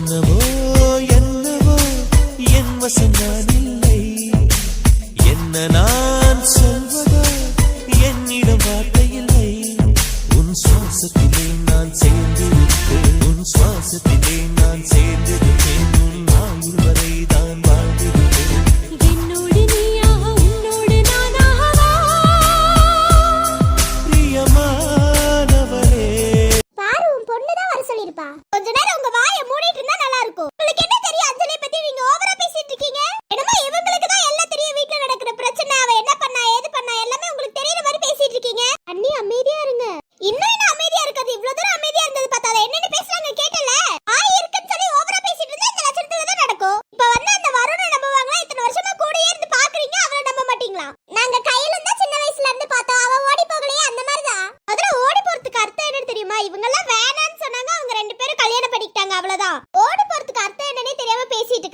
என்னவோ என்னவோ என் வசம் நான் இல்லை. என்ன நான் சொல்ல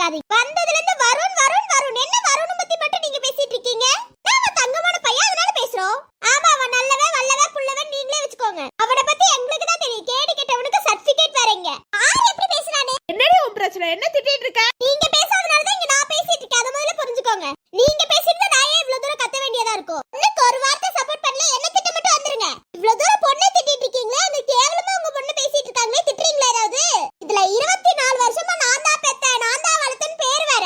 பேசிட்டு வந்ததுல இருந்து வருண் வருண் வருண் என்ன வருண் பத்தி மட்டும் நீங்க பேசிட்டு இருக்கீங்க நாம தங்கமான பையன் அதனால பேசுறோம் ஆமா அவன் நல்லவன் வல்லவன் புள்ளவன் நீங்களே வச்சுக்கோங்க அவனை பத்தி எங்களுக்கு தான் தெரியும் கேடு கெட்டவனுக்கு சர்டிபிகேட் வேறங்க ஆர் எப்படி பேசுறானே என்னடி உன் பிரச்சனை என்ன திட்டிட்டு இருக்க நீங்க பேசாதனால தான் இங்க நான் பேசிட்டு இருக்கேன் அத முதல்ல புரிஞ்சுக்கோங்க நீங்க பேசிட்டு நான் ஏன் இவ்வளவு தூரம் கத்த வேண்டியதா இருக்கும் எனக்கு ஒரு வார்த்தை சப்போர்ட் பண்ணல என்ன திட்ட மட்டும் வந்துருங்க இவ்வளவு தூரம் பொண்ணை திட்டிட்டு இருக்கீங்களே அந்த கேவலமா உங்க பொண்ணு பேசிட்டு இருக்காங்களே திட்டுறீங்களா ஏதாவது இதுல இருபத்தி நாலு வருஷமா நான் தான் பெத்தேன் நான் தான் வளர்த்தேன்னு பேர் வேற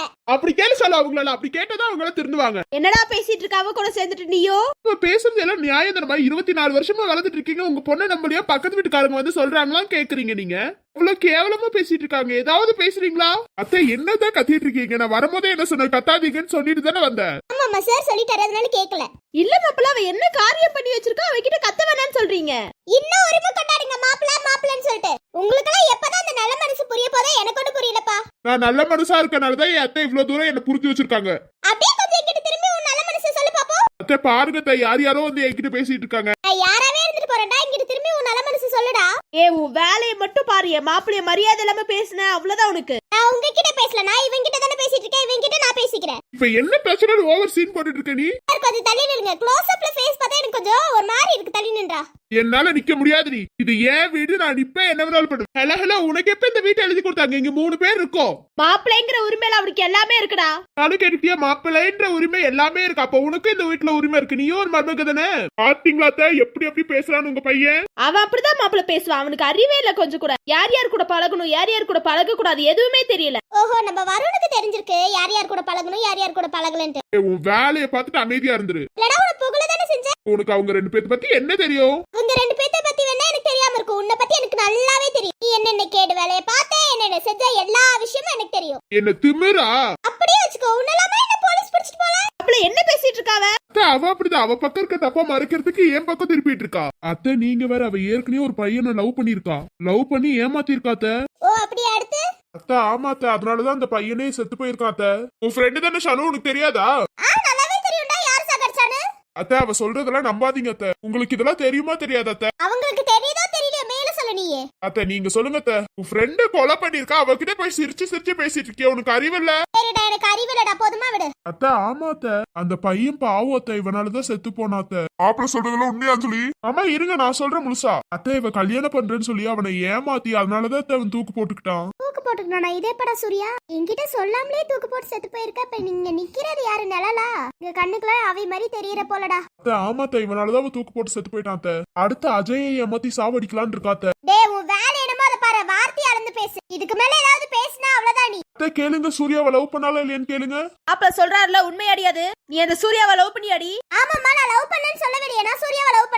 அப்படி கேளு சொல்ல அவங்களால அப்படி கேட்டதா அவங்கள திருந்துவாங்க. என்னடா பேசிட்டு இருக்க? அவ கூட சேர்ந்துட்டு நீயோ? இப்ப பேசுறது எல்லாம் நியாயம் இருபத்தி நாலு வருஷமா வளர்ந்துட்டு இருக்கீங்க. உங்க பொண்ணை நம்மளையா பக்கத்து வீட்டுக்காரங்க வந்து சொல்றாங்களாம் கேக்குறீங்க நீங்க. இவ்வளவு கேவலமா பேசிட்டு இருக்காங்க. ஏதாவது பேசுறீங்களா? அத்தை என்னதான் கத்திட்டு இருக்கீங்க? நான் வரும்போதே என்ன சொன்ன கத்தாதீங்கன்னு சொல்லிட்டு தானே வந்தேன். ஆமாம்மா சார் சொல்லிட்டாரு. அதனால கேட்கல இல்ல மாப்பிள்ள அவ என்ன காரியம் பண்ணி வச்சிருக்கா? அவகிட்ட கத்த வேணாம்னு சொல்றீங்க. இன்னும் உரிமை கொண்டாடுங்க மாப்பிள்ள மாப்பிள்ளன்னு சொல்லிட்டு. உங்களுக்கெல்லாம் எப்பதான் அந்த நல்ல மனசு புரிய போதோ எனக்கு ஒன்றும் புரியலப்பா. நான் நல்ல மனசா இருக்கனாலதான் என் அத்தை இவ்வளவு தூரம் என்ன புரிஞ்சு வச்சிருக்காங்க. அப்படியே கொஞ்சம் என்கிட்ட திரும்பி உன் நல்ல மனசு சொல்லு பாப்போம். அத்தை பாருங்க யார் யாரோ வந்து என்கிட்ட பேசிட்டு இருக்காங்க நான் யாராவே இருந்துட்டு போறேன்டா இங்கிட்டு திரும்பி உன் நல்ல மனசு சொல்லுடா ஏ உன் வேலையை மட்டும் பாரு என் மாப்பிளைய மரியாதை இல்லாம பேசுன அவ்வளவுதான் உனக்கு. நான் உங்ககிட்ட பேசல நான் இவங்கிட்ட தானே பேசிட்டு இருக்கேன். இவங்கிட்ட நான் பேசிக்கிறேன். இப்ப என்ன பிரச்சனை ஓவர் சீன் போட்டுட்டு இருக்க நீ? கொஞ்சம் தள்ளி நில்லுங்க. க்ளோஸ் அப்ல ஃபேஸ் பார்த்தா எனக்கு கொஞ்சம் ஒரு மாதிரி இருக்கு. தள்ளி நின்றா. என்னால நிக்க முடியாதுடி. இது ஏன் வீடு நான் நிப்ப என்ன வேணாலும் பண்ணுவேன். ஹலோ ஹலோ உனக்கு எப்ப இந்த வீட்டை எழுதி கொடுத்தாங்க? இங்க மூணு பேர் இருக்கோம். மாப்பிள்ளைங்கிற உரிமையில அவனுக்கு எல்லாமே இருக்குடா. நானும் கேட்டுட்டியா மாப்பிள்ளைன்ற உரிமை எல்லாமே இருக்கு. அப்ப உனக்கு இந்த வீட்டுல உரிமை இருக்கு. நீயும் ஒரு மருமக தானே? பாத்தீங்களா அத்தை? எப்படி எப்படி பேசுறான்னு உங்க பையன்? அவன் அப்படிதான் மாப்பிள்ள பேசுவான் அவனுக்கு அறிவே இல்ல கொஞ்சம் கூட. யார் யார் கூட பழகணும்? யார் யார் கூட பழக கூடாது எதுவுமே தெரியல. ஓஹோ நம்ம வருணுக்கு தெரிஞ்சிருக்கு. யார் யார் கூட பழகணும் யார் யார் கூட பழகலன்ட்டு. ஏய், உன் வேலையை பார்த்துட்டு அமைதியா இருந்துரு. இல்லடா உன புகழ தானே செஞ்சேன். உனக்கு அவங்க ரெண்டு பேர்த்த பத்தி என்ன தெரியும்? உங்க ரெண்டு பேத்த பத்தி வேணா எனக்கு தெரியாம இருக்கும். உன்னை பத்தி எனக்கு நல்லாவே தெரியும். நீ என்னென்ன கேடு வேலையை பார்த்தேன் என்னென்ன செஞ்ச எல்லா விஷயமும் எனக்கு தெரியும். என்ன திமிரா? அப்படியே வச்சுக்கோ. உன்னலாமா என்ன போலீஸ் பிடிச்சிட்டு போல? மாப்பிள்ள என்ன பேசிட்டு இருக்காவ? அத்தை, அவ அப்படிதான். அவ பக்கம் இருக்க தப்பா மறைக்கிறதுக்கு என் பக்கம் திருப்பிட்டு இருக்கா. அத்தை நீங்க வேற அவ ஏற்கனவே ஒரு பையனை லவ் பண்ணிருக்கா லவ் பண்ணி ஏமாத்திருக்கா அத்தை. ஓ அப்படியே அடுத்து? அத்தை ஆமா அத்தை அதனாலதான் அந்த பையனே செத்து போயிருக்கான் அத்தை. உன் ஃப்ரெண்டு தானே ஷனு உனக்கு தெரியாதா? ஆ நல்லாவே தெரியும்டா யார் சாகடிச்சானு அத்தை அவ சொல்றதெல்லாம் நம்பாதீங்க அத்தை. உங்களுக்கு இதெல்லாம் தெரியுமா தெரியாதா அத்தை? அவங்களுக்கு தெரியுதோ தெரியல மேல சொல்ல நீயே. அத்தை நீங்க சொல்லுங்க அத்தை. உன் ஃப்ரெண்டு கொலை பண்ணிருக்கா அவகிட்ட போய் சிரிச்சு சிரிச்சு பேசிட்டு இருக்கிய? உனக்கு அறிவில்ல சரிடா எனக்கு அறிவில்லடா போதுமா விடு. அத்தை ஆமா அத்தை. அந்த பையன் பாவம் அத்தை இவனாலதான் செத்து போனா அத்தை. ஆப்பிள சொல்றதெல்லாம் உண்மையா சொல்லி ஆமா இருங்க நான் சொல்றேன் முழுசா. அத்தை இவ கல்யாணம் பண்றேன்னு சொல்லி அவனை ஏமாத்தி அதனாலதான் அத்தை அவன் தூக்கு போட்டுக்கிட்டான். தூக்கு போட்டுக்கணும் இதே படா சூர்யா. என்கிட்ட சொல்லாமலே தூக்கு போட்டு செத்து போயிருக்க. இப்ப நீங்க நிக்கிறது யாரு? நிழலா? இங்க கண்ணுக்குள்ள அவை மாதிரி தெரியற போலடா. அத்தை ஆமா அத்தை. இவனாலதான் தூக்கு போட்டு செத்து போயிட்டான் அத்தை. அடுத்து அஜயை ஏமாத்தி சாவடிக்கலான்னு இருக்கா அத்தை. டேய் உன் வேலை என்னமோ அதை பாரு. வார்த்தை அளந்து பேசு. இதுக்கு மேல ஏதாவது பேசினா அவ்வளவுதான் நீ. அத்தை கேளுங்க. சூர்யாவை லவ் பண்ணாலும் இல்லையான்னு கேளுங்க. மாப்பிள்ள சொல்றாருல உண்மையாடியாது நீ அந்த சூர்யாவை லவ் பண்ணியாடி? ஆமாம்மா நான் லவ் பண்ணேன்னு சொல்ல வேண்டிய நான் சூர்யாவை லவ்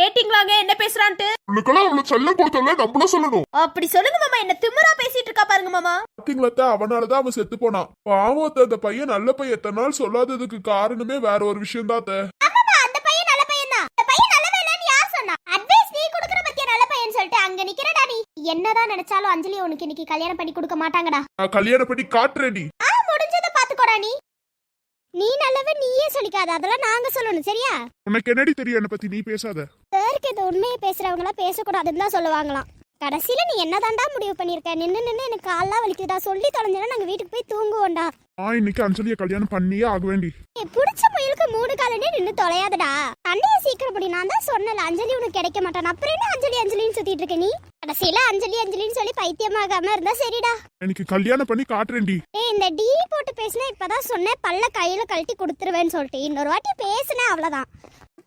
கேட்டிங்களாங்க என்ன பேசுறான்ட்டு? உனக்கெல்லாம் அவ்வளவு செல்லம் கொடுத்தல நம்மளும் சொல்லணும். அப்படி சொல்லுங்க மாமா என்ன திமிரா பேசிட்டு இருக்கா பாருங்க மாமா. பாத்தீங்களா அவனாலதான் அவன் செத்து போனான். பாவம் அத்தை, அந்த பையன் நல்ல பையன். எத்தனை நாள் சொல்லாததுக்கு காரணமே வேற ஒரு விஷயம் தான் அத்தை. ஆமாம்மா அந்த பையன் நல்ல பையன் தான் அந்த பையன் நல்ல பையன் யார் சொன்னா? அட்வைஸ் நீ கொடுக்குற பத்தியா நல்ல பையன் சொல்லிட்டு? அங்க நிக்கிறடா நீ. என்னதான் நினைச்சாலும் அஞ்சலி உனக்கு இன்னைக்கு கல்யாணம் பண்ணி கொடுக்க மாட்டாங்கடா. கல்யாணம் பண்ணி காட்டுறேன் ஆ முடிஞ்சதை பாத்துக்கோடா நீ. நீ நல்லவன் நீயே சொல்லிக்காத. அதெல்லாம் நாங்க சொல்லணும் சரியா? உனக்கு என்னடி தெரியும் என்னை பத்தி? நீ பேசாத. பேருக்கு இந்த உண்மையை பேசுறவங்க எல்லாம் பேசக்கூடாதுன்னு தான் சொல்லுவாங்களாம். கடைசியில நீ என்னதான்டா முடிவு பண்ணிருக்க நின்னு நின்னு எனக்கு கால்லாம் வலிக்குதுடா. சொல்லி தொலைஞ்சனா நாங்க வீட்டுக்கு போய் தூங்குவோம்டா. நான் இன்னைக்கு அஞ்சலியை கல்யாணம் பண்ணியே ஆக வேண்டி புடிச்ச முயலுக்கு மூணு காலனே நின்னு தொலையாதடா. அண்டைய சீக்கிரம் படி நான் தான் சொன்னல அஞ்சலி உனக்கு கிடைக்க மாட்டான். அப்புறம் என்ன அஞ்சலி அஞ்சலின்னு சுத்திட்டு இருக்க நீ? கடைசியில அஞ்சலி அஞ்சலின்னு சொல்லி பைத்தியமாகாம இருந்தா சரிடா. எனக்கு கல்யாணம் பண்ணி காட்டுறேன்டி. ஏய் இந்த டீ போட்டு பேசினா இப்பதான் சொன்னேன் பல்ல கையில கழட்டி கொடுத்துருவேன்னு சொல்லிட்டு. இன்னொரு வாட்டி பேசுனேன் அவ்வளவுதான்.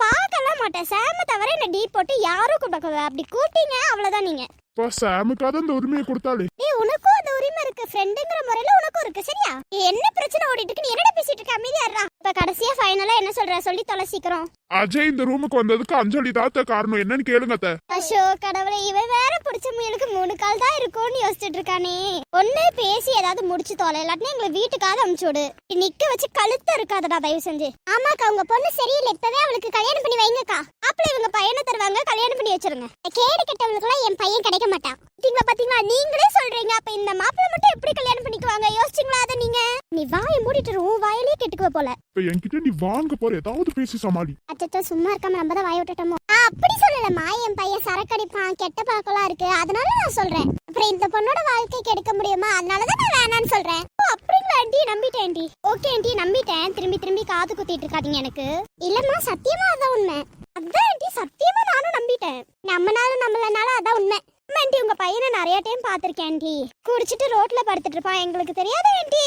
பார்க்கலாம் மாட்டேன். சேம தவிர என்ன டீ போட்டு யாரும் கூப்பிட அப்படி கூப்பிட்டீங்க அவ்வளவுதான் நீங்க. இப்போ சாமுக்காக இந்த உரிமையை கொடுத்தாலே ஏய் உனக்கும் உரிமை இருக்கு? ஃப்ரெண்டுங்கிற முறையில உனக்கும் இருக்கு சரியா? என்ன பிரச்சனை ஓடிட்டு இருக்கு? நீ என்னடா பேசிட்டு இருக்க? அமைதியாடுறா இப்ப கடைசியா ஃபைனலா என்ன சொல்ற? சொல்லி தொலை சீக்கிரம். அஜய் இந்த ரூமுக்கு வந்ததுக்கு அஞ்சலி தாத்த காரணம். என்னன்னு கேளுங்க அத்தை. அஷோ கடவுளே இவன் வேற பிடிச்ச முயலுக்கு மூணு கால் தான் இருக்கும்னு யோசிச்சுட்டு இருக்கானே. ஒண்ணு பேசி ஏதாவது முடிச்சு தொலை இல்லாட்டினா எங்களை வீட்டுக்காக அமுச்சு விடு. நிக்க வச்சு கழுத்த இருக்காதடா தயவு செஞ்சு. ஆமாக்கா உங்க பொண்ணு சரியில்லை. இப்பவே அவளுக்கு கல்யாணம் பண்ணி வைங்கக்கா. அப்படி இவங்க பையனை தருவாங்க கல்யாணம் பண்ணி வச்சிருங்க. கேடு கெட்டவளுக்குலாம் என் பையன் கிடைக்க மாட்டான். பாத்தீங்களா பாத்தீங்களா? நீங்களே சொல்றீங்க. அப்ப இந்த மாப்பிள்ளை மட்டும் எப்படி கல்யாணம் பண்ணிக்குவாங்க? யோசிச்சிங்களா அத நீங்க? நீ வாயை மூடிட்டு உன் வாயிலே கெட்டுக்குவ போல. இப்ப என்கிட்ட நீ வாங்க போற ஏதாவது பேசி சமாளி. அச்சச்சோ சும்மா இருக்காம நம்ம தான் வாய விட்டுட்டோமோ? அப்படி சொல்லலம்மா. என் பையன் சரக்கடிப்பான் கெட்ட பழக்கம்லாம் இருக்கு. அதனால நான் சொல்றேன். அப்புறம் இந்த பொண்ணோட வாழ்க்கை கெடுக்க முடியுமா? அதனால தான் நான் வேணாம்னு சொல்றேன். ஓ அப்படிங்களா ஆண்டி நம்பிட்டேன் ஆண்டி ஓகே ஆண்டி நம்பிட்டேன். திரும்பி திரும்பி காது குத்திட்டு இருக்காதீங்க எனக்கு. இல்லம்மா சத்தியமா அதான் உண்மை. அதான் ஆண்டி சத்தியமா நானும் நம்பிட்டேன். நம்மனாலும் நம்மளனாலும் அதான் உண்மை. ஆண்டி உங்க பையனை நிறைய டைம் பார்த்திருக்கேன் ஆண்டி. குடிச்சிட்டு ரோட்ல படுத்துட்டு இருப்பான். எங்களுக்கு தெரியாத ஆண்டி.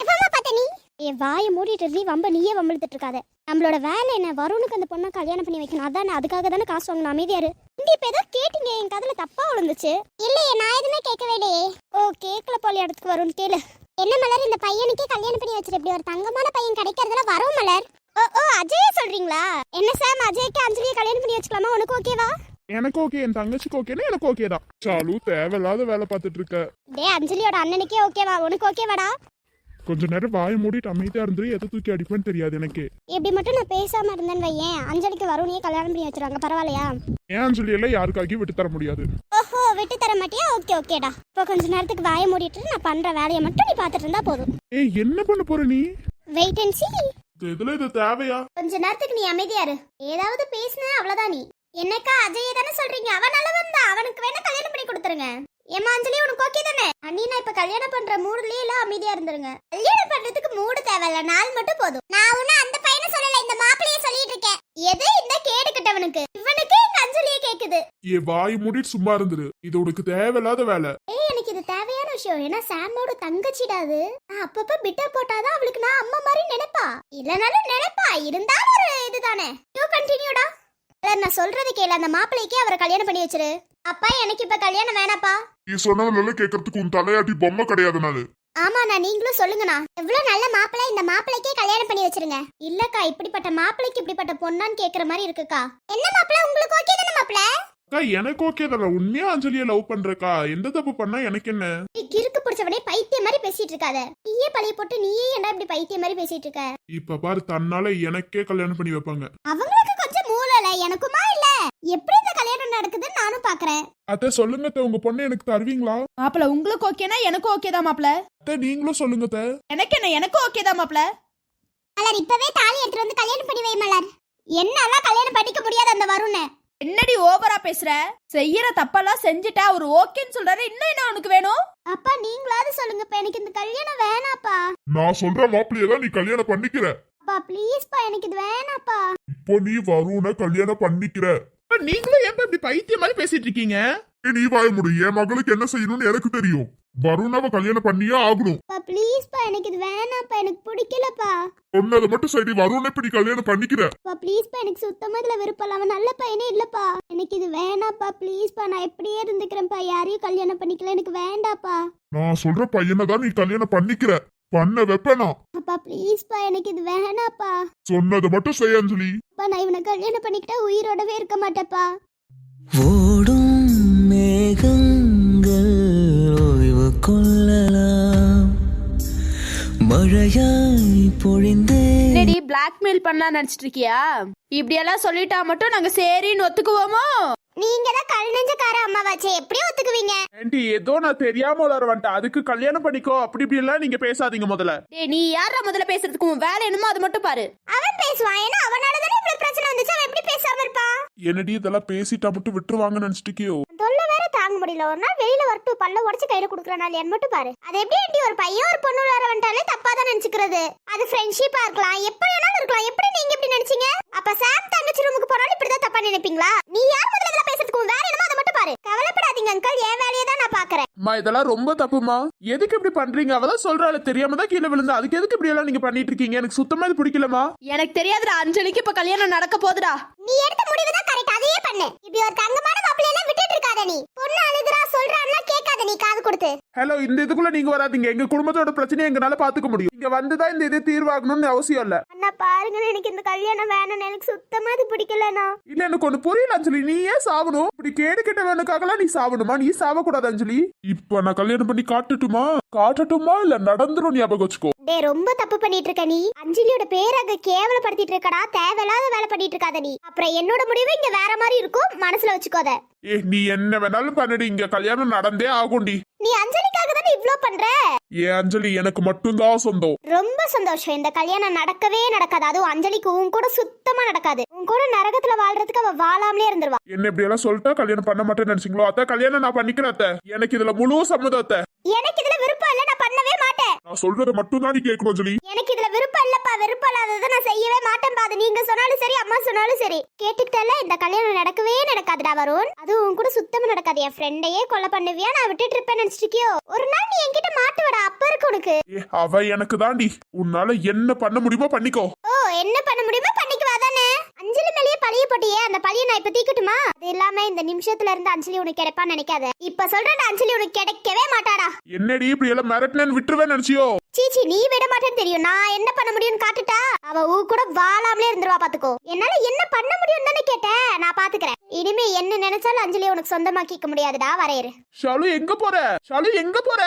எப்பமா பார்த்த நீ? என் வாயை மூடிட்டு நீ வம்ப நீயே வம்பிழுத்துட்டு இருக்காத. நம்மளோட வேலை என்ன? வருணுக்கு அந்த பொண்ணை கல்யாணம் பண்ணி வைக்கணும். அதானே அதுக்காக தானே காசு வாங்கணும் அமைதியாரு இந்த இப்ப ஏதோ கேட்டீங்க என் கதையில தப்பா விழுந்துச்சு. இல்லையே நான் எதுவுமே கேட்கவே இல்லையே ஓ கேக்கல போலி இடத்துக்கு வரும் கேளு. என்ன மலர்? இந்த பையனுக்கே கல்யாணம் பண்ணி வச்சிரு. இப்படி ஒரு தங்கமான பையன் கிடைக்கிறதுல வரும் மலர். ஓ ஓ அஜய சொல்றீங்களா? என்ன சாம்? அஜய்க்கு அஞ்சலியை கல்யாணம் பண்ணி வச்சுக்கலாமா? உனக்கு ஓகேவா எனக்கு ஓகே என் தங்கச்சிக்கு ஓகேன்னா எனக்கு ஓகே தான். சாலு தேவையில்லாத வேலை பார்த்துட்டு இருக்க. டே அஞ்சலியோட அண்ணனுக்கே ஓகேவா உனக்கு ஓகேவாடா கொஞ்ச நேரம் வாயை மூடிட்டு அமைதியா இருந்து எதை தூக்கி அடிப்பேன்னு தெரியாது எனக்கு. இப்படி மட்டும் நான் பேசாம இருந்தேன்னு வையேன். அஞ்சலிக்கு வருணையே கல்யாணம் பண்ணி வச்சிருவாங்க பரவாயில்லையா? ஏன் அஞ்சலி எல்லாம் யாருக்காகியும் விட்டு தர முடியாது? ஓஹோ விட்டு தர மாட்டியா? ஓகே ஓகேடா இப்போ கொஞ்ச நேரத்துக்கு வாயை மூடிட்டு நான் பண்ற வேலையை மட்டும் நீ பார்த்துட்டு இருந்தா போதும். ஏய் என்ன பண்ண போற நீ? வெயிட் அண்ட் இது இதுல இது தேவையா? கொஞ்ச நேரத்துக்கு நீ அமைதியா இரு. ஏதாவது பேசுன அவ்வளவுதான் நீ. என்னக்கா அஜய் தானே சொல்றீங்க? அவன் நல்லவன் தான் அவனுக்கு வேணா கல்யாணம் பண்ணி கொடுத்துருங்க. ஏமா அஞ்சலி உனக்கு ஓகே தானே? அண்ணி நான் இப்ப கல்யாணம் பண்ற மூடுலயே எல்லாம் அமைதியா இருந்துருங்க. கல்யாணம் பண்றதுக்கு மூடு தேவையில்ல. நாள் மட்டும் போதும். நான் ஒண்ணு அந்த பையனை சொல்லல இந்த மாப்பிளைய சொல்லிட்டு இருக்கேன். எது இந்த கேடு கிட்டவனுக்கு? இவனுக்கு எங்க அஞ்சலியே கேக்குது. ஏ வாய் மூடிட்டு சும்மா இருந்துரு. இது உனக்கு தேவையில்லாத வேலை. ஏய் எனக்கு இது தேவையான விஷயம். ஏன்னா சாமோட தங்கச்சிடா அது. நான் அப்பப்ப பிட்ட போட்டாதான் அவளுக்கு நான் அம்மா மாதிரி நினைப்பா. இல்லனாலும் நினைப்பா. இருந்தாலும் ஒரு இதுதானே. யூ கண்டினியூடா நான் சொல்றது கேளு. அந்த மாப்பிள்ளைக்கு அவரை கல்யாணம் பண்ணி வச்சிரு. அப்பா எனக்கு இப்ப கல்யாணம் வேணாப்பா. நீ சொன்னதுல கேட்கறதுக்கு உன் தலையாட்டி பொம்மை கிடையாது நானு. ஆமாண்ணா நீங்களும் சொல்லுங்கண்ணா. எவ்வளவு நல்ல மாப்பிள்ளை இந்த மாப்பிள்ளைக்கே கல்யாணம் பண்ணி வச்சிருங்க. இல்லக்கா இப்படிப்பட்ட மாப்பிள்ளைக்கு இப்படிப்பட்ட பொண்ணான்னு கேக்குற மாதிரி இருக்குக்கா. என்ன மாப்பிள்ளை உங்களுக்கு ஓகே தானே மாப்பிள்ளை? அக்கா எனக்கு ஓகே தான் உண்மையா அஞ்சலியை லவ் பண்றக்கா. எந்த தப்பு பண்ணா எனக்கு என்ன? கிறுக்கு பிடிச்சவனே பைத்தியம் மாதிரி பேசிட்டு இருக்காத. நீயே பழைய போட்டு நீயே என்ன இப்படி பைத்தியம் மாதிரி பேசிட்டு இருக்க? இப்ப பாரு தன்னால எனக்கே கல்யாணம் பண்ணி வைப்பாங்க. அவங்களுக்கு மூளல எனக்குமா இல்ல? எப்படி இந்த கல்யாணம் நடக்குதுன்னு நானும் பாக்குறேன். அத்தை சொல்லுங்க அத்தை, உங்க பொண்ணு எனக்கு தருவீங்களா? மாப்பிள உங்களுக்கு ஓகேனா எனக்கும் ஓகே தான் மாப்பிள. அத்தை நீங்களும் சொல்லுங்க அத்தை. எனக்கு என்ன எனக்கும் ஓகே தான் மாப்பிள. மலர் இப்பவே தாலி எடுத்துட்டு வந்து கல்யாணம் பண்ணி வை மலர். என்னால கல்யாணம் பண்ணிக்க முடியாது அந்த வருண. என்னடி ஓவரா பேசுற? செய்யற தப்பெல்லாம் செஞ்சுட்டா ஒரு ஓகேன்னு சொல்றாரு இன்னும் என்ன உனக்கு வேணும்? அப்பா நீங்களாவது சொல்லுங்க இப்ப எனக்கு இந்த கல்யாணம் வேணாப்பா. நான் சொல்ற மாப்பிள்ளைய தான் நீ கல்யாணம் பண்ணிக்கிற. அப்பா ப்ளீஸ்ப்பா எனக்கு இது வேணாப்பா இப்போ நீ வருண கல்யாணம் பண்ணிக்கிற. நீங்களும் ஏன் இப்படி பைத்தியம் மாதிரி பேசிட்டு இருக்கீங்க? நீ வாய முடியும் என் மகளுக்கு என்ன செய்யணும்னு எனக்கு தெரியும். வருணாவை கல்யாணம் பண்ணியே ஆகணும். அப்பா ப்ளீஸ்ப்பா எனக்கு இது வேணாப்பா எனக்கு பிடிக்கலப்பா. சொன்னதை மட்டும் சரி. வருணை இப்படி கல்யாணம் பண்ணிக்கிற. அப்பா ப்ளீஸ்ப்பா எனக்கு சுத்தமா இதுல விருப்பம் இல்ல. அவன் நல்ல பையனே இல்லப்பா. எனக்கு இது வேணாப்பா ப்ளீஸ்ப்பா நான் எப்படியே இருந்துக்கிறேன்ப்பா. யாரையும் கல்யாணம் பண்ணிக்கல. எனக்கு வேண்டாப்பா. நான் சொல்ற பையனை தான் நீ கல்யாணம் பண்ணிக்கிற. பண்ண வெப்பனா? அப்பா ப்ளீஸ்ப்பா எனக்கு இது வேணாப்பா. சொன்னதை மட்டும் செய்ய அஞ்சலி அப்பா நான் இவனை கல்யாணம் பண்ணிக்கிட்டா உயிரோடவே இருக்க மாட்டேப்பா ஓடும் மேகங்கள் ஓய்வு கொள்ளலாம். மழையாய் பொழிந்தே. என்னடி பிளாக்மெயில் பண்ணலாம் நினைச்சிட்டு இருக்கியா? இப்படி எல்லாம் சொல்லிட்டா மட்டும் நாங்க சரின்னு ஒத்துக்குவோமோ? நீங்க தான் கல் நெஞ்சக்கார அம்மாவாச்சே. எப்படி ஒத்துக்குவீங்க? ஆண்டி ஏதோ நான் தெரியாம உளர வந்துட்டேன் அதுக்கு கல்யாணம் பண்ணிக்கோ. அப்படி இப்படி எல்லாம் நீங்க பேசாதீங்க முதல்ல. டேய் நீ யாரா முதல்ல பேசுறதுக்கு? உன் வேலை என்னமோ அது மட்டும் பாரு. அவன் பேசுவான். ஏன்னா அவனால தானே இவ்வளவு பிரச்சனை வந்துச்சு. அவன் எப்படி பேசாம இருப்பான் என்னடி இதெல்லாம் பேசிட்டா மட்டும் விட்டுருவாங்கன்னு நினைச்சிட்டு இருக்கியோ தொல்லை வேற தாங்க முடியல. ஒரு நாள் வெளியில வரட்டும் பல்ல உடச்சு கையில குடுக்கறனால என் மட்டும் பாரு. அது எப்படி ஆண்டி ஒரு பையன் ஒரு பொண்ணு வர வந்துட்டாலே தப்பா தான் நினைச்சுக்கிறது. அது ஃப்ரெண்ட்ஷிப்பா இருக்கலாம். எப்படி வேணாலும் இருக்கலாம்? எப்படி நீங்க இப்படி நினைச்சீங்க? அப்ப சாம் தங்கச்சி ரூமுக்கு போனாலும் இப்படிதான் தப்பா நினைப்பீங்களா? நீ யார் முதல்ல அம்மா இதெல்லாம் ரொம்ப தப்புமா? எதுக்கு இப்படி பண்றீங்க? அவதான் சொல்றாள் தெரியாம தான் கீழே விழுந்து. அதுக்கு எதுக்கு இப்படி எல்லாம் நீங்க பண்ணிட்டு இருக்கீங்க எனக்கு சுத்தமா இது பிடிக்கலமா? எனக்கு தெரியாதுடா அஞ்சலிக்கு இப்ப கல்யாணம் நடக்க போகுதுடா. நீ எடுத்த முடிவு தான் கரெக்ட் அதையே பண்ணு. இப்படி ஒரு தங்கமான மாப்பிள்ளை இருக்காத நீ. பொண்ணு அழுகுறா சொல்றான்னா கேட்காத நீ காது கொடுத்து. ஹலோ இந்த இதுக்குள்ள நீங்க வராதீங்க. எங்க குடும்பத்தோட பிரச்சனையை எங்களால பாத்துக்க முடியும். இங்க வந்துதான் இந்த இது தீர்வாகணும்னு அவசியம் இல்ல. அண்ணா பாருங்க எனக்கு இந்த கல்யாணம் வேணும் எனக்கு சுத்தமா இது பிடிக்கலண்ணா. இல்ல எனக்கு ஒண்ணு புரியல அஞ்சலி. நீ ஏன் சாவணும்? இப்படி கேடு கெட்டவனுக்காகலாம் நீ சாவணுமா? நீ சாவக்கூடாது அஞ்சலி. இப்ப நான் கல்யாணம் பண்ணி காட்டட்டுமா? காட்டட்டுமா இல்ல நடந்துரும் ஞாபகம் வச்சுக்கோ. டேய் ரொம்ப தப்பு பண்ணிட்டு இருக்க நீ. அஞ்சலியோட பேர் அங்க கேவலப்படுத்திட்டு இருக்கடா. தேவையில்லாத வேலை பண்ணிட்டு இருக்காத நீ. அப்புறம் என்னோட முடிவு இங்க வேற மாதிரி இருக்கும். மனசுல வச்சுக்கோத ஏ நீ என்ன வேணாலும் பண்ணுடி. இங்க கல்யாணம் நடந்தே ஆகும்டி. நீ அஞ்சலிக்காக தானே இவ்ளோ பண்ற? ஏ அஞ்சலி எனக்கு மட்டும்தான் சொந்தம். ரொம்ப சந்தோஷம். இந்த கல்யாணம் நடக்கவே நடக்காது. அதுவும் அஞ்சலிக்கு உன் கூட சுத்தமா நடக்காது. உன் கூட நரகத்துல வாழ்றதுக்கு அவ வாழாமலே இருந்துருவா. என்ன இப்படி எல்லாம் சொல்லிட்டா? கல்யாணம் பண்ண மாட்டேன்னு நினைச்சீங்களோ? அத்தை கல்யாணம் நான் பண்ணிக்கிறேன் அத்தை. எனக்கு இதுல முழு சம்மதம் அத்தை. எனக்கு இதுல விருப்பம் இல்ல நான் பண்ணவே மாட்டேன். நான் சொல்றதை மட்டும் தான் நீ கேட்கணும் அஞ்சலி. எனக்கு இதுல விருப்பம் இல்லப்பா. விருப்பம் இல்லாததை நான் செய்யவே மாட்டேன்பா. அது நீங்க சொன்னாலும் சரி அம்மா சொன்னாலும் சரி. கேட்டுக்கிட்டல இந்த கல்யாணம் நடக்கவே நடக்காதுடா வருண். அது உன் கூட சுத்தமா நடக்காது. என் ஃப்ரெண்டையே கொலை பண்ணுவியா? நான் விட்டுட்டு இருப்பேன் நினைச்சிருக்கியோ ஒரு நாள் நீ என்கிட்ட மாட்டுவடா அப்ப இருக்கு உனக்கு. ஏ அவ எனக்கு தாண்டி. உன்னால என்ன பண்ண முடியுமோ பண்ணிக்கோ. ஓ என்ன பண்ண முடியுமோ பண்ணிக்குவா தானே? அஞ்சலி மேலேயே பழிய போட்டியே அந்த பழிய நான் இப்ப தீக்கட்டுமா? அது இல்லாம இந்த நிமிஷத்துல இருந்து அஞ்சலி உனக்கு கிடைப்பான்னு நினைக்காத. இப்ப சொல்றேன் அஞ்சலி உனக்கு கிடைக்கவே மாட்டாடா. என்னடி இப்படி எல்லாம் மிரட்டினு விட்டுருவேன் நினைச்சியோ? சீச்சி நீ விட மாட்டேன்னு தெரியும். நான் என்ன பண்ண முடியும்னு காட்டுட்டா? அவ ஊ கூட வாழாமலே இருந்துருவா பாத்துக்கோ. என்னால என்ன பண்ண முடியும் தானே கேட்டேன். நான் பாத்துக்கிறேன். இனிமே என்ன நினைச்சாலும் அஞ்சலி உனக்கு சொந்தமாக்கிக்க முடியாதுடா. வரையறு ஷாலு எங்க போற? ஷாலு எங்க போற?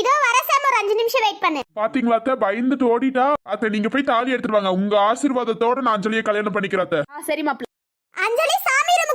இதோ வர சாம் ஒரு அஞ்சு நிமிஷம் வெயிட் பண்ணு. பாத்தீங்களா அத்தை? பயந்துட்டு ஓடிட்டா அத்தை நீங்க போய் தாலி எடுத்துட்டு வாங்க. உங்க ஆசீர்வாதத்தோட நான் அஞ்சலியை கல்யாணம் பண்ணிக்கிறேன் அத்தை. ஆ சரி மாப்பிள்ள. அஞ்சலி சாமி ரூமுக்கு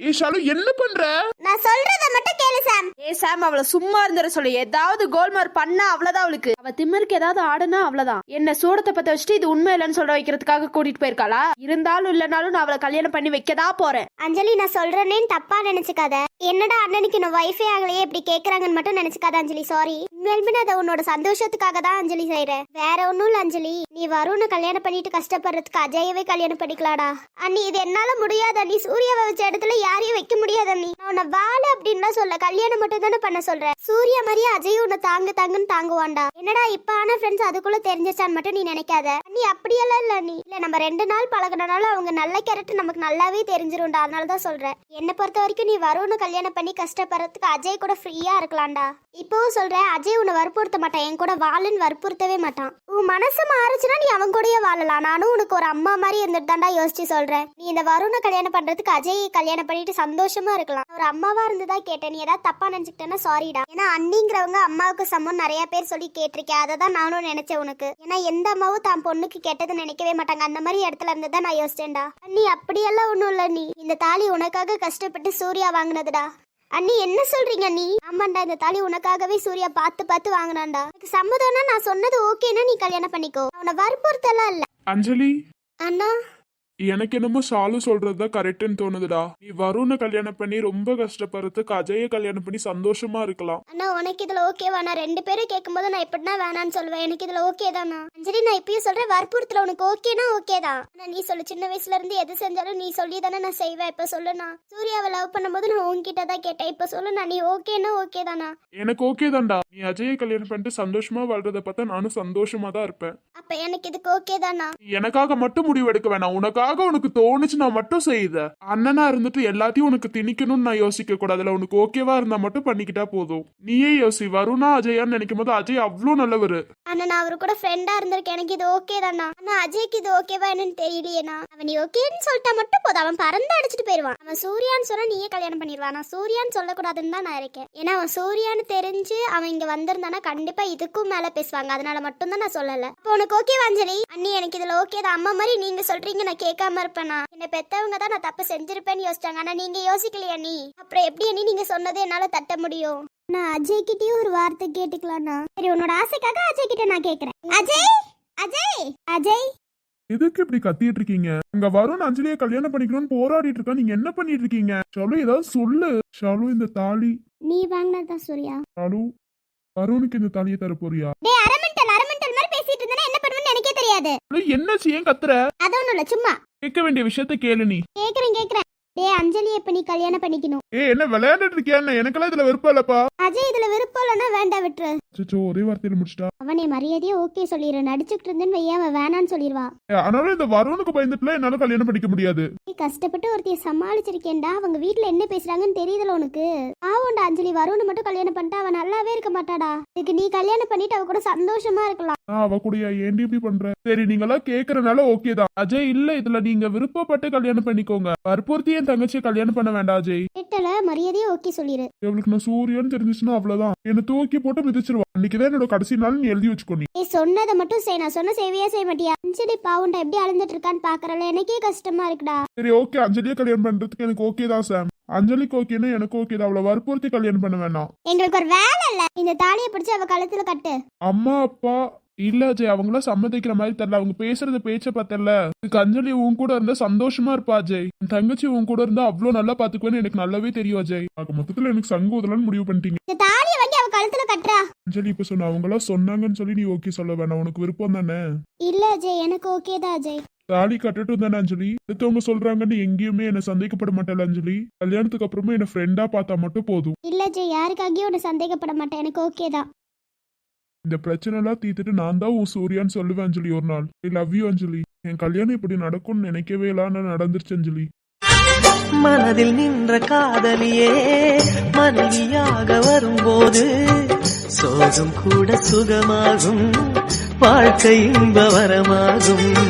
வா ஏ ஷாலு என்ன பண்ற? நான் சொல்றத மட்டும் கேளு சாம். ஏ சாம் அவளை சும்மா இருந்துட சொல்லு. ஏதாவது கோல்மார் பண்ணா அவ்வளவுதான் அவளுக்கு. அவ திமிருக்கு ஏதாவது ஆடுனா அவ்வளவுதான். என்ன சூடத்தை பத்த வச்சுட்டு இது உண்மை இல்லைன்னு சொல்ல வைக்கிறதுக்காக கூட்டிட்டு போயிருக்காளா? இருந்தாலும் இல்லனாலும் நான் அவளை கல்யாணம் பண்ணி வைக்கதா போறேன். அஞ்சலி நான் சொல்றேனேன்னு தப்பா நினைச்சுக்காத. என்னடா அண்ணனுக்கு நான் வைஃபே ஆகலையே இப்படி கேக்குறாங்கன்னு மட்டும் நினைச்சுக்காத அஞ்சலி. சாரி உண்மையுமே நான் அதை உன்னோட சந்தோஷத்துக்காக தான் அஞ்சலி செய்றேன். வேற ஒண்ணும் இல்ல அஞ்சலி. நீ வருண் கல்யாணம் பண்ணிட்டு கஷ்டப்படுறதுக்கு அஜயவே கல்யாணம் பண்ணிக்கலாடா அண்ணி இது என்னால முடியாது? அண்ணி சூர்யாவை வச்ச இடத்துல யாரையும் வைக்க முடியாது அண்ணி. நான் உன்னை வாழ அப்படின்னு சொல்ல கல்யாணம் மட்டும் தானே பண்ண சொல்ற? சூர்யா மாதிரியே அஜய் உன்னை தாங்கு தாங்குன்னு தாங்குவான்டா. என்னடா இப்ப ஆன ஃப்ரெண்ட்ஸ் அதுக்குள்ள தெரிஞ்சிச்சான்னு மட்டும் நீ நினைக்காத. நீ அப்படியெல்லாம் இல்ல நீ. இல்ல நம்ம ரெண்டு நாள் பழகுனனால அவங்க நல்ல கேரக்டர் நமக்கு நல்லாவே தெரிஞ்சிரும்டா. அதனால தான் சொல்றேன். என்னை பொறுத்த வரைக்கும் நீ வரும்னு கல்யாணம் பண்ணி கஷ்டப்படுறதுக்கு அஜய் கூட ஃப்ரீயா இருக்கலாம்டா. இப்போவும் சொல்றேன் அஜய் உன்னை வற்புறுத்த மாட்டான். என் கூட வாழுன்னு வற்புறுத்தவே மாட்டான். உன் மனசு மாறுச்சுன்னா நீ அவன் கூடயே வாழலாம். நானும் உனக்கு ஒரு அம்மா மாதிரி இருந்துட்டு தான்டா யோசிச்சு சொல்றேன். நீ இந்த வருண கல்யாணம் பண்றதுக்கு அஜய் கல்யாணம் பண்ணிட்டு சந்தோஷமா இருக்கலாம். ஒரு அம்மாவா இருந்ததா கேட்டேன். நீ ஏதாவது தப்பா நினைச்சுக்கிட்டேன்னா சாரிடா ஏன்னா அண்ணிங்கிறவங்க அம்மாவுக்கு சமம். நிறைய பேர் சொல்லி கேட்டிருக்கேன் அதை தான் நானும் நினைச்சேன் உனக்கு. ஏன்னா எந்த அம்மாவும் தான் பொண்ணுக்கு கெட்டது நினைக்கவே மாட்டாங்க. அந்த மாதிரி இடத்துல இருந்து தான் நான் யோசிச்சேன்டா. அண்ணி அப்படியெல்லாம் ஒண்ணும் இல்ல நீ இந்த தாலி உனக்காக கஷ்டப்பட்டு சூர்யா வாங்கினதுடா. அண்ணி என்ன சொல்றீங்க நீ ஆமாண்டா இந்த தாலி உனக்காகவே சூர்யா பார்த்து பார்த்து வாங்கினான்டா. எனக்கு சம்மதம்னா நான் சொன்னது ஓகேன்னா நீ கல்யாணம் பண்ணிக்கோ. அவனை வற்புறுத்தலாம் இல்ல. அஞ்சலி? அண்ணா? எனக்கு என்னமோ ஷாலு சொல்றதுதான் கரெக்ட்னு தோணுதுடா. நீ வருண கல்யாணம் பண்ணி ரொம்ப கஷ்டப்படுறதுக்கு அஜய கல்யாணம் பண்ணி சந்தோஷமா இருக்கலாம். அண்ணா உனக்கு இதுல ஓகேவா நான் ரெண்டு பேரும் கேட்கும்போது நான் எப்படின்னா வேணான்னு சொல்லுவேன் எனக்கு இதுல ஓகே தானா? அஞ்சலி நான் இப்பயும் சொல்றேன் வற்புறுத்தல உனக்கு ஓகேனா ஓகே தான். ஆனா நீ சொல்லு. சின்ன வயசுல இருந்து எது செஞ்சாலும் நீ சொல்லி தானே நான் செய்வேன். இப்ப சொல்லுண்ணா சூர்யாவை லவ் பண்ணும்போது நான் உன்கிட்ட தான் கேட்டேன். இப்ப சொல்லுண்ணா நீ ஓகேனா ஓகே தானா? எனக்கு ஓகே தான்டா. நீ அஜய கல்யாணம் பண்ணிட்டு சந்தோஷமா வாழ்றத பார்த்தா நானும் சந்தோஷமா தான் இருப்பேன். அப்ப எனக்கு இதுக்கு ஓகே தானா? எனக்காக மட்டும் முடிவு எடுக்க வேணாம். உனக்காக உனக்கு தோணுச்சு நான் மட்டும் செய்த. அண்ணனா இருந்துட்டு எல்லாத்தையும் உனக்கு திணிக்கணும்னு நான் யோசிக்க கூடாதுல. உனக்கு ஓகேவா இருந்தா மட்டும் பண்ணிக்கிட்டா போதும். நீயே யோசி. வருணா அஜயான்னு நினைக்கும் போது அஜய் அவ்வளோ நல்லவரு. ஆனா நான் அவரு கூட ஃப்ரெண்டா இருந்திருக்கேன். எனக்கு இது ஓகே தானா ஆனா அஜய்க்கு இது ஓகேவா என்னன்னு தெரியலையேண்ணா. அவன் நீ ஓகேன்னு சொல்லிட்டா மட்டும் போதும். அவன் பறந்து அடிச்சிட்டு போயிருவான். அவன் சூர்யான்னு சொன்னா நீயே கல்யாணம் பண்ணிடுவான் நான் சூர்யான்னு சொல்லக்கூடாதுன்னு தான் நான் இருக்கேன். ஏன்னா அவன் சூர்யான்னு தெரிஞ்சு அவன் இங்க வந்திருந்தானா கண்டிப்பா இதுக்கும் மேல பேசுவாங்க. அதனால மட்டும் தான் நான் சொல்லல. அப்போ உனக்கு ஓகே வாஞ்சலி அண்ணி எனக்கு இதுல ஓகே தான். அம்மா மாதிரி நீங்க சொல்றீங்க நான் கேட்காம இருப்பேனா என்ன பெத்தவங்க தான் நான் தப்பு செஞ்சிருப்பேன்னு யோசிச்சாங்க. ஆனா நீங்க யோசிக்கலையா நீ அப்புறம் எப்படி அண்ணி நீங்க சொன்னது என்னால தட்ட முடியும்? நான் அஜய் கிட்டயும் ஒரு வார்த்தை கேட்டுக்கலாம்னா சரி உன்னோட ஆசைக்காக அஜய் கிட்ட நான் கேக்குறேன். அஜய் அஜய் அஜய். எதுக்கு இப்படி கத்திட்டு இருக்கீங்க? அங்க வருண் அஞ்சலியை கல்யாணம் பண்ணிக்கணும்னு போராடிட்டு இருக்கா நீங்க என்ன பண்ணிட்டு இருக்கீங்க? ஷாலு ஏதாவது சொல்லு. ஷாலு இந்த தாலி. நீ வாங்கினதா சூர்யா ஷாலு வருணுக்கு இந்த தாலியை தர போறியா? டேய் அரமெண்டல் அரமெண்டல் மாதிரி பேசிட்டு இருந்தா என்ன பண்ணுவேன்னு எனக்கே தெரியாது. என்னாச்சு ஏன் கத்துற? அது இல்ல சும்மா. கேட்க வேண்டிய விஷயத்த கேளு நீ. கேக்குறேன் கேக்குறேன். டேய் அஞ்சலி இப்ப நீ கல்யாணம் பண்ணிக்கணும். ஏ என்ன விளையாண்டுட்டு இருக்கியா? எனக்கெல்லாம் இதுல விருப்பம் இல்லப்பா. அஜய் இதுல விருப்பம் இல்லைன்னா வேண்டாம் விட்டுரு. அச்சோ ஒரே வார்த்தையில முடிச்சிட்டா. அவனை மரியாதையா ஓகே சொல்லிடு நடிச்சுக்கிட்டு இருந்தேன்னு வையன் அவன் வேணான்னு சொல்லிடுவா ஏ, ஆனாலும் இந்த வருணுக்கு பயந்துட்டுலாம் என்னால கல்யாணம் பண்ணிக்க முடியாது. நீ கஷ்டப்பட்டு ஒருத்தைய சமாளிச்சிருக்கேன்டா. அவங்க வீட்ல என்ன பேசுறாங்கன்னு தெரியுதுல உனக்கு. ஆவுண்டா அஞ்சலி. வருண் மட்டும் கல்யாணம் பண்ணிட்டு அவ நல்லாவே இருக்க மாட்டாடா. இதுக்கு நீ கல்யாணம் பண்ணிட்டு அவ கூட சந்தோஷமா இருக்கலாம். அவ கூடயா ஏன்டி இப்படி பண்ற? சரி நீங்க எல்லாம் கேக்குறனால ஓகே தான். அஜய் இல்ல இதுல நீங்க விருப்பப்பட்டு கல்யாணம் பண்ணிக்கோங்க. வற்புறுத்தி என் தங்கச்சியை கல்யாணம் பண்ண வேண்டாம் அஜய். மரியாதையா ஓகே சொல்லிடு இவளுக்கு நான் சூரியன் தெரிஞ்சுச்சுன்னா அவ்வளவுதான். என்ன தூக்கி போட்டு மிதிச்சிருவா. அன்னைக்குதான் என்னோட கடைசி நாள் நீ எழுதி வச்சுக்கோ நீ. நீ சொன்னதை மட்டும் செய். நான் சொன்ன சேவையா செய்ய மாட்டியா? அஞ்சலி பாவுண்டா எப்படி அழுந்துட்டு இருக்கான்னு பாக்குறல. எனக்கே கஷ்டமா இருக்குடா. சரி ஓகே. அஞ்சலியை கல்யாணம் பண்றதுக்கு எனக்கு ஓகே தான் சாம். அஞ்சலிக்கு ஓகேன்னா எனக்கு ஓகே தான். அவளை வற்புறுத்தி கல்யாணம் பண்ண வேணாம். எங்களுக்கு ஒரு வேலை இல்ல. இந்த தாலியை பிடிச்சு அவ கழுத்துல கட்டு. அம்மா அப்பா இல்ல அஜய் அவங்களாம் சம்மதிக்கிற மாதிரி தெரியல. அவங்க பேசுறது பேச்ச பார்த்தல இதுக்கு அஞ்சலி உன் கூட இருந்தா சந்தோஷமா இருப்பா அஜய். தங்கச்சி உன் கூட இருந்தா அவ்வளவு நல்லா பாத்துக்குவேன்னு எனக்கு நல்லாவே தெரியும் அஜய். ஆக மொத்தத்துல எனக்கு சங்கு ஊதலான்னு முடிவு பண்ணிட்டீங்க. இந்த தாலியை வாங்கி அவ கழுத்துல கட்டுறா. அஞ்சலி இப்ப சொன்ன அவங்களாம் சொன்னாங்கன்னு சொல்லி நீ ஓகே சொல்ல வேணாம். உனக்கு விருப்பம் தானே? இல்ல அஜய் எனக்கு ஓகே தான் அஜய். தாலி கட்டட்டும் தானே அஞ்சலி? அடுத்தவங்க சொல்றாங்கன்னு எங்கேயுமே என்ன சந்தேகப்பட மாட்டேல அஞ்சலி. கல்யாணத்துக்கு அப்புறமா என்ன ஃப்ரெண்டா பார்த்தா மட்டும் போதும். இல்ல அஜய் யாருக்காகியும் உன்னை சந்தேகப்பட மாட்டேன். எனக்கு ஓகே தான். இந்த பிரச்சனை எல்லாம் தீர்த்துட்டு நான் தான் உன் சூர்யான்னு சொல்லுவேன் அஞ்சலி. ஒரு நாள். ஐ லவ் யூ அஞ்சலி. என் கல்யாணம் இப்படி நடக்கும்னு நினைக்கவே இல்லை நடந்துருச்சு அஞ்சலி. மனதில் நின்ற காதலியே மனைவியாக வரும்போது சோகம் கூட சுகமாகும் வாழ்க்கை இன்ப வரமாகும்.